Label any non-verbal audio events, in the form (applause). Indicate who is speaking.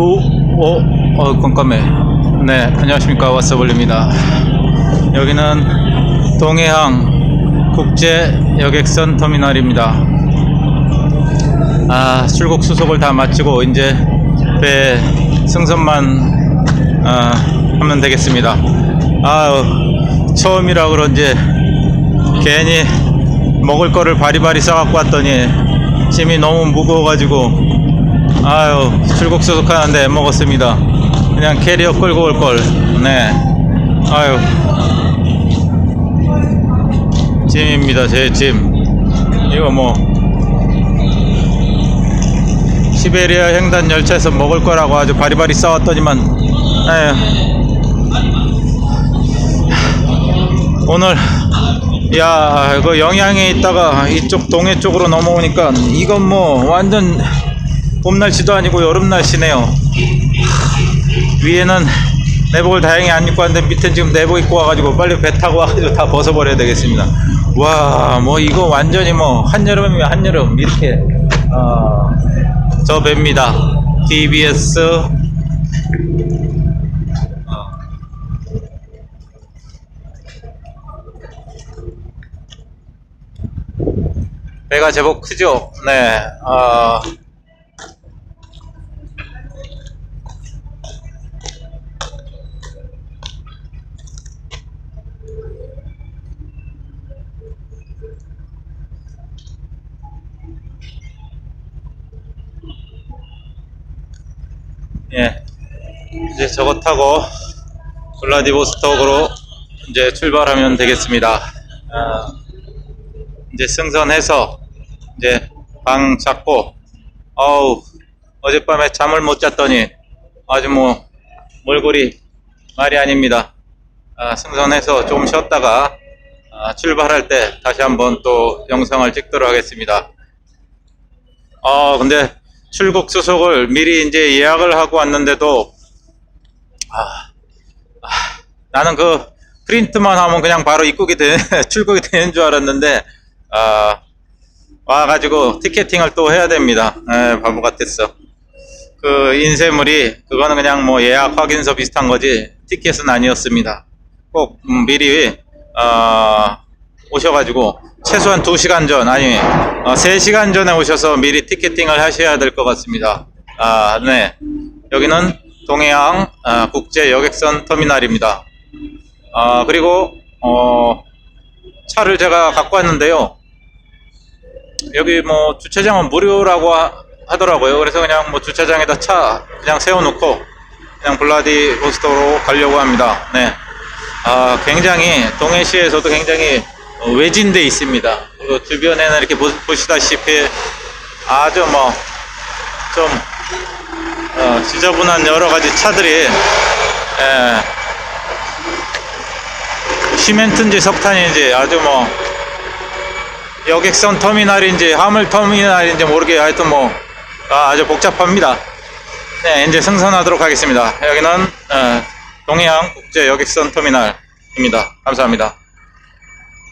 Speaker 1: 오, 오, 어, 깜깜해. 네, 안녕하십니까. 왓서블입니다. 여기는 동해항 국제 여객선 터미널입니다. 아, 출국 수속을 다 마치고 이제 배 승선만 아, 하면 되겠습니다. 아, 처음이라 그런지 괜히 먹을 거를 바리바리 싸갖고 왔더니 짐이 너무 무거워가지고 아유 출국 수 속하는데 안 먹었습니다. 그냥 캐리어 끌고 올 걸. 네. 아유. 짐입니다 제 짐. 이거 뭐. 시베리아 횡단 열차에서 먹을 거라고 아주 바리바리 싸웠더니만. 에휴 오늘 야 이거 영양에 있다가 이쪽 동해 쪽으로 넘어오니까 이건 뭐 완전 봄 날씨도 아니고 여름 날씨네요. 위에는 내복을 다행히 안 입고 왔는데 밑에 지금 내복 입고 와가지고 빨리 배 타고 와가지고 다 벗어버려야 되겠습니다. 와 뭐 이거 완전히 뭐 한여름이면 한여름 이렇게. 어, 저 배입니다. TBS 배가 제법 크죠? 네. 어, 예. 이제 저거 타고 블라디보스톡으로 이제 출발하면 되겠습니다. 아, 이제 승선해서 이제 방 잡고 어우 어젯밤에 잠을 못 잤더니 아주 뭐 몰골이 말이 아닙니다. 아, 승선해서 좀 쉬었다가 아, 출발할 때 다시 한번 또 영상을 찍도록 하겠습니다. 아 근데 출국 수속을 미리 이제 예약을 하고 왔는데도 아, 아, 나는 그 프린트만 하면 그냥 바로 입국이 되, (laughs) 출국이 되는 줄 알았는데 아, 와가지고 티켓팅을 또 해야 됩니다. 에, 바보 같았어. 그 인쇄물이 그거는 그냥 뭐 예약 확인서 비슷한 거지 티켓은 아니었습니다. 꼭 음, 미리 어, 오셔가지고 최소한 2시간 전 아니 어, 3시간 전에 오셔서 미리 티켓팅을 하셔야 될 것 같습니다. 아, 네. 여기는 동해항 아, 국제 여객선 터미널입니다. 아, 그리고 어, 차를 제가 갖고 왔는데요. 여기 뭐 주차장은 무료라고 하, 하더라고요. 그래서 그냥 뭐 주차장에다 차 그냥 세워놓고 그냥 블라디보스토로 가려고 합니다. 네. 아, 굉장히 동해시에서도 굉장히 어, 외진돼 있습니다. 그리고 주변에는 이렇게 보, 보시다시피 아주 뭐좀 어, 지저분한 여러 가지 차들이 에, 시멘트인지 석탄인지 아주 뭐 여객선 터미널인지 화물 터미널인지 모르게 하여튼 뭐 아, 주 복잡합니다. 네, 이제 승선하도록 하겠습니다. 여기는 어, 동해안 국제 여객선 터미널입니다. 감사합니다.